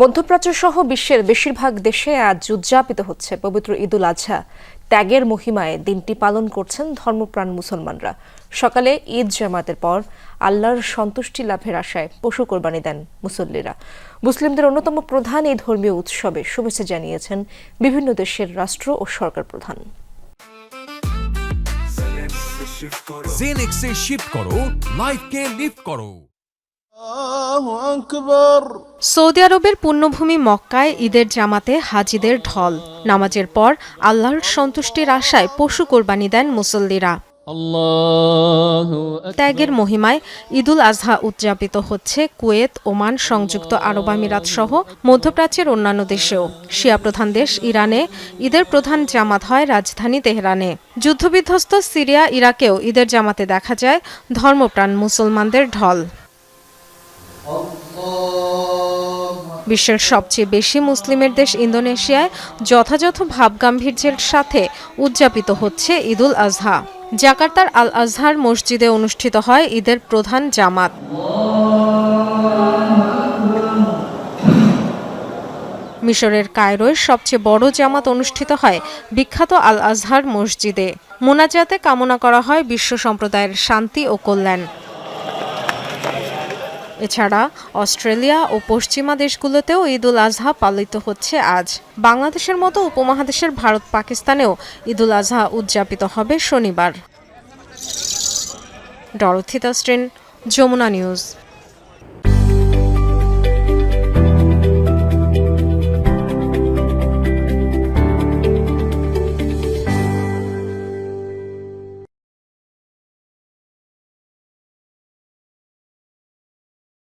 মধ্যপ্রাচ্য সহ বিশ্বের বেশিরভাগ দেশে আজ উদযাপিত হচ্ছে পবিত্র ঈদুল আজহা ত্যাগের মহিমায় দিনটি পালন করছেন ধর্মপ্রাণ মুসলমানরা। সকালে ঈদ জামাতের পর আল্লাহর সন্তুষ্টি লাভের আশায় পশু কোরবানি দেন মুসল্লিরা। মুসলিমদের অন্যতম প্রধান এই ধর্মীয় উৎসবে শুভেচ্ছা জানিয়েছেন বিভিন্ন দেশের রাষ্ট্র ও সরকার প্রধান। সৌদি আরবের পূর্ণভূমি মক্কায় ঈদের জামাতে হাজিদের ঢল। নামাজের পর আল্লাহর সন্তুষ্টির আশায় পশু কোরবানি দেন মুসল্লিরা। ত্যাগের মহিমায় ঈদুল আজহা উদযাপিত হচ্ছে কুয়েত ওমান সংযুক্ত আরব আমিরাত সহ মধ্যপ্রাচ্যের অন্যান্য দেশেও। শিয়া প্রধান দেশ ইরানে ঈদের প্রধান জামাত হয় রাজধানী তেহরানে। যুদ্ধবিধ্বস্ত সিরিয়া ইরাকেও ঈদের জামাতে দেখা যায় ধর্মপ্রাণ মুসলমানদের ঢল। বিশ্বের সবচেয়ে বেশি মুসলিমের দেশ ইন্দোনেশিয়ায় যথাযথ ভাবগাম্ভীর্যের সাথে উদযাপিত হচ্ছে ঈদুল আজহা। জাকার্তার আল আজহার মসজিদে অনুষ্ঠিত হয় ঈদের প্রধান জামাত। মিশরের কায়রোয় সবচেয়ে বড় জামাত অনুষ্ঠিত হয় বিখ্যাত আল আজহার মসজিদে। মোনাজাতে কামনা করা হয় বিশ্ব সম্প্রদায়ের শান্তি ও কল্যাণ। এছাড়া অস্ট্রেলিয়া ও পশ্চিমা দেশগুলোতেও ঈদুল আজহা পালিত হচ্ছে আজ। বাংলাদেশের মতো উপমহাদেশের ভারত পাকিস্তানেও ঈদুল আজহা উদযাপিত হবে শনিবার। ডরথিতা স্ট্রিন যমুনা নিউজ।